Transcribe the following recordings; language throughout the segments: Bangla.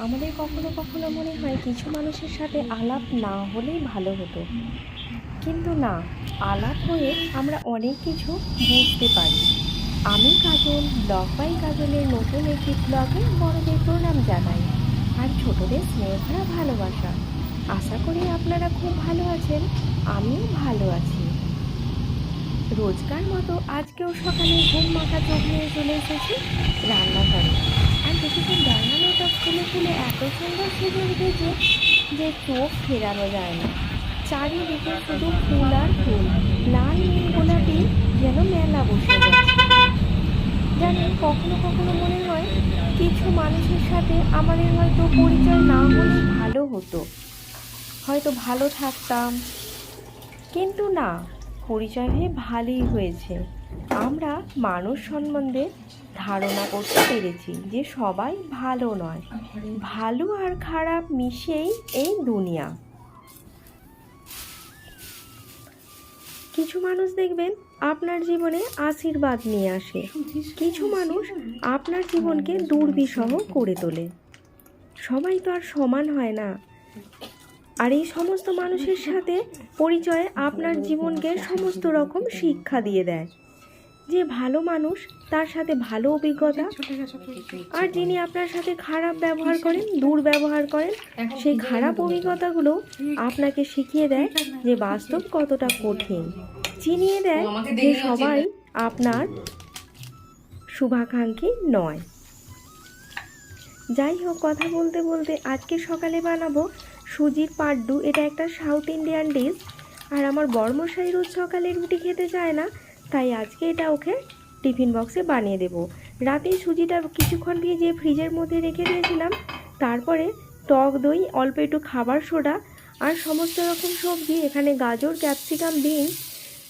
আমাদের কখনো কখনো মনে হয় কিছু মানুষের সাথে আলাপ না হলেই ভালো হতো। কিন্তু না, আলাপ হয়ে আমরা অনেক কিছু বুঝতে পারি। আমি কাজল ব্লগ বাই কাজলের নতুন একটি ব্লগে বড়দের প্রণাম জানাই। আর ছোটদের স্নেহ ভরা ভালোবাসা। আশা করি আপনারা খুব ভালো আছেন, আমিও ভালো আছি। রোজকার মতো আজকেও সকালে ঘুম মাথা চোখ নিয়ে চলে এসেছি রান্নাঘরে। আর দেখেছি ডায়নামিটা ফুলে ফুলে এত সুন্দর সেজে উঠেছে যে চোখ ফেরানো যায় না। চারিদিকে শুধু ফুল আর ফুল। লাল নীল গোলাপি যেন মেলা বসে জানেন কখনো কখনো মনে হয় কিছু মানুষের সাথে আমাদের হয়তো পরিচয় না হলে ভালো হতো। হয়তো ভালো থাকতাম। কিন্তু না, পরিচয় হয়ে ভালোই হয়েছে। আমরা মানুষ সম্বন্ধে ধারণা করতে পেরেছি যে সবাই ভালো নয়। ভালো আর খারাপ মিশেই এই দুনিয়া। কিছু মানুষ দেখবেন আপনার জীবনে আশীর্বাদ নিয়ে আসে। কিছু মানুষ আপনার জীবনকে দুর্বিষহ করে তোলে। সবাই তো আর সমান হয় না। আর এই সমস্ত মানুষের সাথে পরিচয়ে আপনার জীবনকে সমস্ত রকম শিক্ষা দিয়ে দেয়। যে ভালো মানুষ তার সাথে ভালো অভিজ্ঞতা। আর যিনি আপনার সাথে খারাপ ব্যবহার করেন দুর্ব্যবহার করেন সেই খারাপ অভিজ্ঞতাগুলো আপনাকে শিখিয়ে দেয় যে বাস্তব কতটা কঠিন। চিনিয়ে দেয় যে সবাই আপনার শুভাকাঙ্ক্ষী নয়। যাই হোক কথা বলতে বলতে আজকে সকালে বানাবো সুজির পাড্ডু এটা একটা সাউথ ইন্ডিয়ান ডিশ। আর আমার বর্মশাই রোজ সকালে রুটি খেতে চায় না। তাই আজকে এটা ওকে টিফিন বক্সে বানিয়ে দেব। রাতেই সুজিটা কিছুক্ষণ দিয়ে ভিজিয়ে ফ্রিজের মধ্যে রেখে দিয়েছিলাম, তারপরে টক দই, অল্প একটু খাবার সোডা আর সমস্ত রকম সবজি, এখানে গাজর, ক্যাপসিকাম বিনস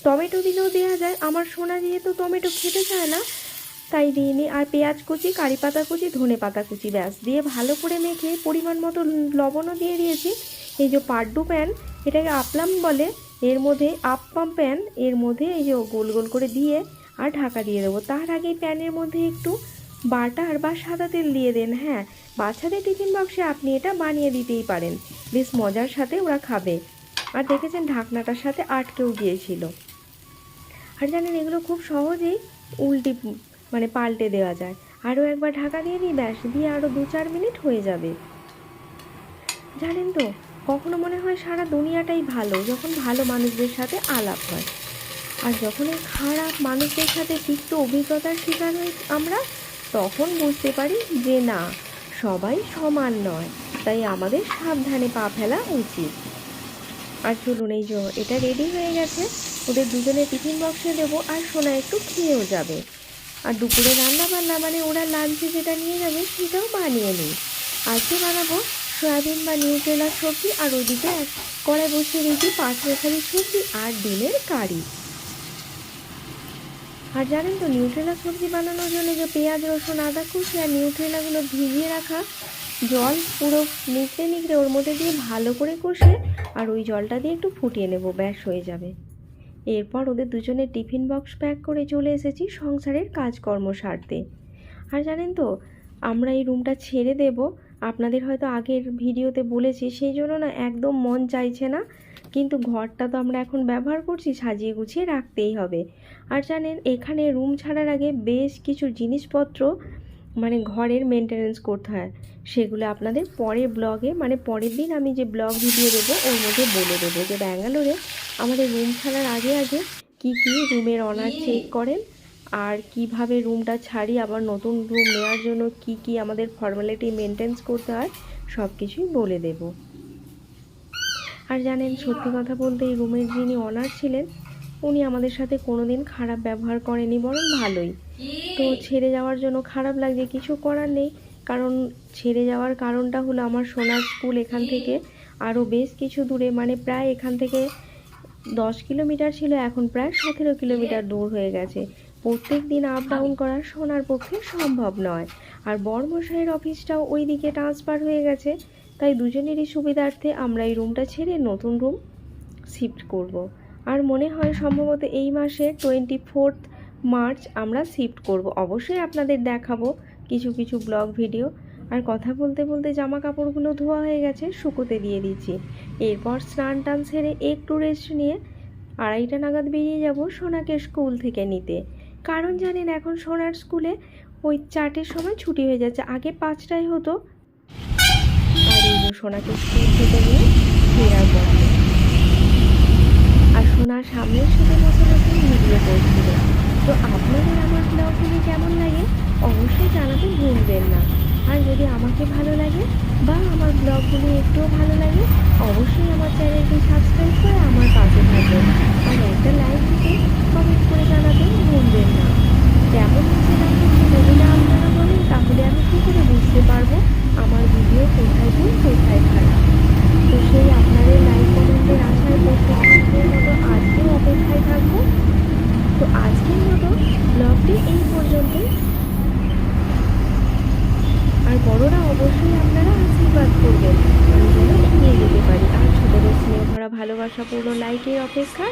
টমেটো দিলেও দেওয়া যায়। আমার সোনা যেহেতু টমেটো খেতে চায় না, তাই দিয়ে নিই আর পেঁয়াজ কুচি, কারি পাতা কুচি, ধনে পাতা কুচি, ব্যাস। দিয়ে ভালো করে মেখে পরিমাণ মতো লবণও দিয়ে দিয়েছি। এই যে পাড্ডু প্যান, এটাকে আপলাম বলে এর মধ্যে আপ্পাম প্যান এর মধ্যে এই যে গোল গোল করে দিয়ে আর ঢাকা দিয়ে দেবো। তার আগে প্যানের মধ্যে একটু বাটার বা সাদা তেল দিয়ে দেন হ্যাঁ। বাচ্চাদের টিফিন বক্সে আপনি এটা বানিয়ে দিতেই পারেন। বেশ মজার সাথে ওরা খাবে। আর দেখেছেন ঢাকনাটার সাথে আটকেও গিয়েছিল। আর জানেন এগুলো খুব সহজেই উল্টি মানে পাল্টে দেওয়া যায়। আরও একবার ঢাকা দিয়ে দিই, ব্যাস, দিয়ে আরও দু চার মিনিট হয়ে যাবে। জানেন তো কখনো মনে হয় সারা দুনিয়াটাই ভালো যখন ভালো মানুষদের সাথে আলাপ হয়। আর যখন এই খারাপ মানুষদের সাথে তিক্ত অভিজ্ঞতার শিকার হই আমরা, তখন বুঝতে পারি যে না, সবাই সমান নয়। তাই আমাদের সাবধানে পা ফেলা উচিত। আর চলুন, এই যে এটা রেডি হয়ে গেছে। ওদের দুজনে টিফিন বক্সে দেবো আর সোনা একটু খেয়েও যাবে। আর দুপুরে রান্না বান্না মানে ওরা লাঞ্চে যেটা নিয়ে যাবে সেটাও বানিয়ে নিই। আজকে বানাবো সয়াবিন বা নিউট্রেলার সবজি আর ওদিকে কড়াই বসিয়ে রেখে পাঁচ রেখারি সবজি আর ডিমের কারি। আর জানেন তো, নিউট্রেলা সবজি বানানোর জন্য যে পেঁয়াজ, রসুন, আদা কুচি আর নিউট্রেলাগুলো ভিজিয়ে রাখা, জল পুরো নিকড়ে নিকড়ে ওর মধ্যে দিয়ে ভালো করে কষে আর ওই জলটা দিয়ে একটু ফুটিয়ে নেব, ব্যাস হয়ে যাবে। এরপর ওদের দুজনের টিফিন বক্স প্যাক করে চলে এসেছি সংসারের কাজকর্ম সারতে। আর জানেন তো, আমরা এই রুমটা ছেড়ে দেব আপনাদের হয়তো আগের ভিডিওতে বলেছি সেই জন্য না একদম মন চাইছে না। কিন্তু ঘরটা তো আমরা এখন ব্যবহার করছি সাজিয়ে গুছিয়ে রাখতেই হবে। আর জানেন এখানে রুম ছাড়ার আগে বেশ কিছু জিনিসপত্র মানে ঘরের মেনটেনেন্স করতে হয়। সেগুলো আপনাদের পরের ব্লগে মানে পরের দিন আমি যে ব্লগ ভিডিও দেবো ওর মধ্যে বলে দেবো যে ব্যাঙ্গালোরে আমাদের রুম ছাড়ার আগে আগে কি কি রুমের অনার চেক করেন? আর কীভাবে রুমটা ছাড়ি, আবার নতুন রুম নেওয়ার জন্য কি কি আমাদের ফর্মালিটি মেনটেন্স করতে হয় সব কিছুই বলে দেব। আর জানেন, সত্যি কথা বলতে এই রুমের যিনি অনার ছিলেন, উনি আমাদের সাথে কোনোদিন খারাপ ব্যবহার করেনি বরং ভালোই। তো ছেড়ে যাওয়ার জন্য খারাপ লাগছে, কিছু করার নেই। কারণ ছেড়ে যাওয়ার কারণটা হলো আমার সোনার স্কুল এখান থেকে আরও বেশ কিছু দূরে মানে প্রায় এখান থেকে দশ কিলোমিটার ছিল এখন প্রায় সতেরো কিলোমিটার দূর হয়ে গেছে। প্রত্যেক দিন আপ ডাউন করা সোনার পক্ষে সম্ভব নয়। আর বর্মশাহের অফিসটাও ওই দিকে ট্রান্সফার হয়ে গেছে। তাই দুজনেরই সুবিধার্থে আমরা এই রুমটা ছেড়ে নতুন রুম শিফট করব। আর মনে হয় সম্ভবত এই মাসে টোয়েন্টি ফোর্থ মার্চ আমরা শিফট করব। অবশ্যই আপনাদের দেখাবো কিছু কিছু ব্লগ ভিডিও আর কথা বলতে বলতে জামা কাপড়গুলো ধোয়া হয়ে গেছে, শুকোতে দিয়ে দিচ্ছি। এরপর স্নান টান সেরে একটু রেস্ট নিয়ে আড়াইটা নাগাদ বেরিয়ে যাব সোনাকে স্কুল থেকে নিতে। কারণ জানেন এখন সোনার স্কুলে ওই চারটের সময় ছুটি হয়ে যাচ্ছে, আগে পাঁচটায় হতো। আর এই সোনাকে স্কুল থেকে নিয়ে ফেরার পথে। আর সোনার সামনের সাথে বসে বসে ভিডিও করছিল। তো আপনাদের আমার ব্লগগুলি কেমন লাগে অবশ্যই জানাতে ভুলবেন না। আর যদি আমাকে ভালো লাগে বা আমার ব্লগগুলি একটুও ভালো লাগে, অবশ্যই আমার চ্যানেলটি সাবস্ক্রাইব করে আমার পাশে থাকবেন। আর একটা লাইক দিতে কমেন্ট করে জানাতে ভুলবেন না কেমন হচ্ছে না হচ্ছে যদি না আপনারা বলেন তাহলে আমি কী করে বুঝতে পারব আমার ভিডিও কোথায় ভুল কোথায় খারাপ তো সেই আপনাদের লাইক কমেন্টের আশায় প্রত্যেকের মতো আজকেও অপেক্ষায় থাকব তো আজকের মতো ব্লগটি এই পর্যন্তই আর বড়রা অবশ্যই আপনারা আশীর্বাদ করবেন আমি যেন এগিয়ে যেতে পারি আর ছোটদের স্নেহ ভরা ভালোবাসাপূর্ণ লাইকের অপেক্ষা।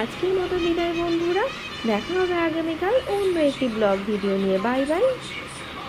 আজকের মতো বিদায় বন্ধুরা, দেখা হবে আগামীকাল অন্য একটি ব্লগ ভিডিও নিয়ে। Bye bye.